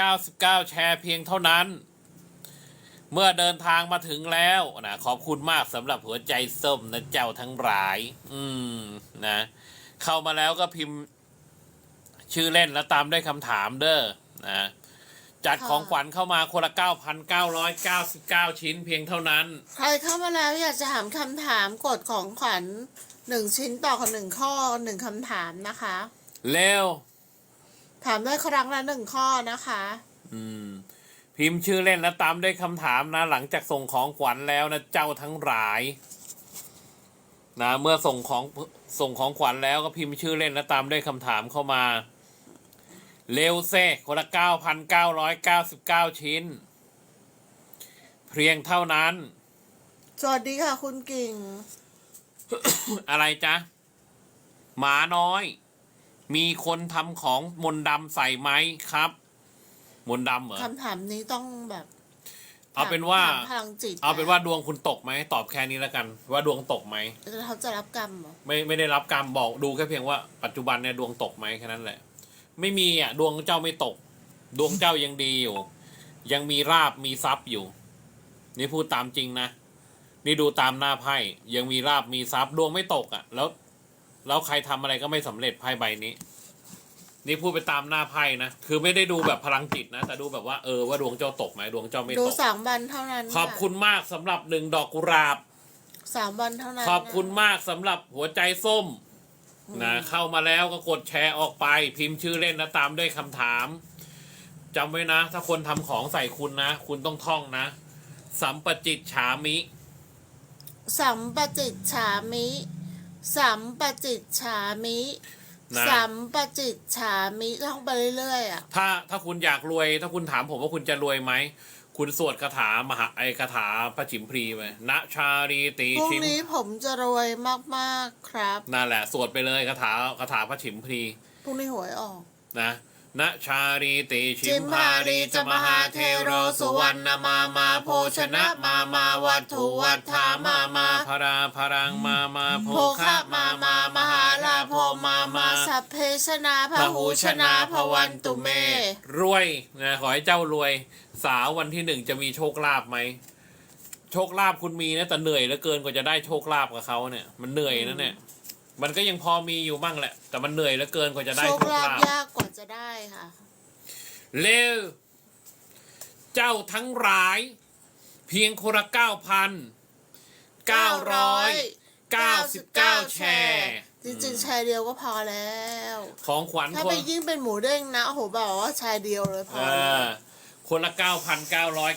999 แชร์เพียงเท่านั้น เมื่อเดินทางมาถึงแล้วนะขอบคุณมากสำหรับหัวใจส้มนะเจ้าทั้งหลาย อืมนะเข้ามาแล้วก็พิมพ์ชื่อเล่นแล้วตามด้วยคำถามเด้อนะจัดค่ะของขวัญเข้ามาคนละ9,999 ชิ้นเพียงเท่านั้น ใครเข้ามาแล้วอยากจะถามคำถามกดของขวัญหนึ่งชิ้นต่อคนหนึ่งข้อหนึ่งคำถามนะคะ เร็ว ถามได้ครั้งละหนึ่งข้อนะคะ อืม พิมพ์ชื่อเล่นแล้วตามด้วยคำถามนะ หลังจากส่งของขวัญแล้วนะเจ้าทั้งหลายนะเมื่อส่งของส่งของขวัญแล้วก็พิมพ์ชื่อเล่นแล้วตามด้วยคำถามเข้ามา เร็วเซ่คนละเก้าพันเก้าร้อยเก้าสิบเก้าชิ้น เพียงเท่านั้น สวัสดีค่ะคุณกิ่ง อะไรจ๊ะ หมาน้อย มีคนทำของมนต์ดำใส่ไหมครับ มนต์ดำเหรอคำถามนี้ต้องแบบเอาเป็นว่าถมพลังจิตเอาเป็นว่าดวงคุณตกไหมตอบแค่นี้แล้วกัน ว่าดวงตกไหมแล้วเขาจะรับกรรมเหรอไม่ไม่ได้รับกรรมบอกดูแค่เพียงว่าปัจจุบันเนี่ยดวงตกไหมแค่นั้นแหละ ไม่มีอะดวงเจ้าไม่ตก ดวงเจ้ายังดีอยู่ ยังมีราบมีทรัพย์อยู่ นี่พูดตามจริงนะนี่ดูตามหน้าไพ่ยังมีราบมีทรัพย์ดวงไม่ตกอะ แล้ว แล้วใครทำอะไรก็ไม่สำเร็จไพ่ใบนี้ นี่พูดไปตามหน้าไพ่นะ คือไม่ได้ดูแบบพลังจิตนะ แต่ดูแบบว่าเออว่าดวงเจ้าตกไหมดวงเจ้าไม่ดูตกสามวันเท่านั้น ขอบคุณมากสำหรับหนึ่งดอกกุหลาบสามวันเท่านั้น ขอบคุณมากสำหรับหัวใจส้มนะเข้ามาแล้วก็กดแชร์ออกไป พิมพ์ชื่อเล่นแล้วตามด้วยคำถามจำไว้นะ ถ้าคนทำของใส่คุณนะ คุณต้องท่องนะ สัมปจิตฉามิ สัมปจิตฉามิ สัมปจิตฉามินะ สัมปจิตฉามิท่องไปเรื่อยๆอะ ถ้าถ้าคุณอยากรวย ถ้าคุณถามผมว่าคุณจะรวยไหม คุณสวดคาถามหาไอคาถาพระฉิมพรีไปณชารีตีพรุ่งชิมนี้ผมจะรวยมากๆครับ นั่นแหละ สวดไปเลยคาถาคาถาพระฉิมพรีพรุ่งนี้หวยออกนะ ณชารีติชิจิมมพาหารีรีจะจะมมหาหาเทเทโรโรสุสุววรรรรณณมามามามาโพโพชชนะนะมามามามาวัวัตตถุถุวัวัฏฏฐาฐามามามามาพราพรังมามาโภโภคะคะมามามามามหามาลาลาโภโภมามามามาสัพเพชนาพพหูชนาพวันตุเม รวยนะขอให้เจ้ารวย สาววันที่หนึ่งจะมีโชคลาภไหมโชคลาภคุณมีนะแต่เหนื่อยเหลือเกินกว่าจะได้โชคลาภกับเขาเนี่ย มันเหนื่อยนะเนี่ยมันก็ยังพอมีอยู่บ้างแหละ แต่มันเหนื่อยเหลือเกินกว่าจะได้โชโชคคลาภลาภยากกว่า จะได้ค่ะ เร็ว เจ้าทั้งหลาย เพียงคนละเก้าพันเก้าร้อยเก้าสิบเก้าแชร์ จริงๆชายเดียวก็พอแล้ว ของขวัญถ้าคไปนยิ่งเป็นหมูเด้งนะ โอ้โหบอกว่าชายเดียวเลยพเออแล้วอคนละเก้าพันเก้าร้อย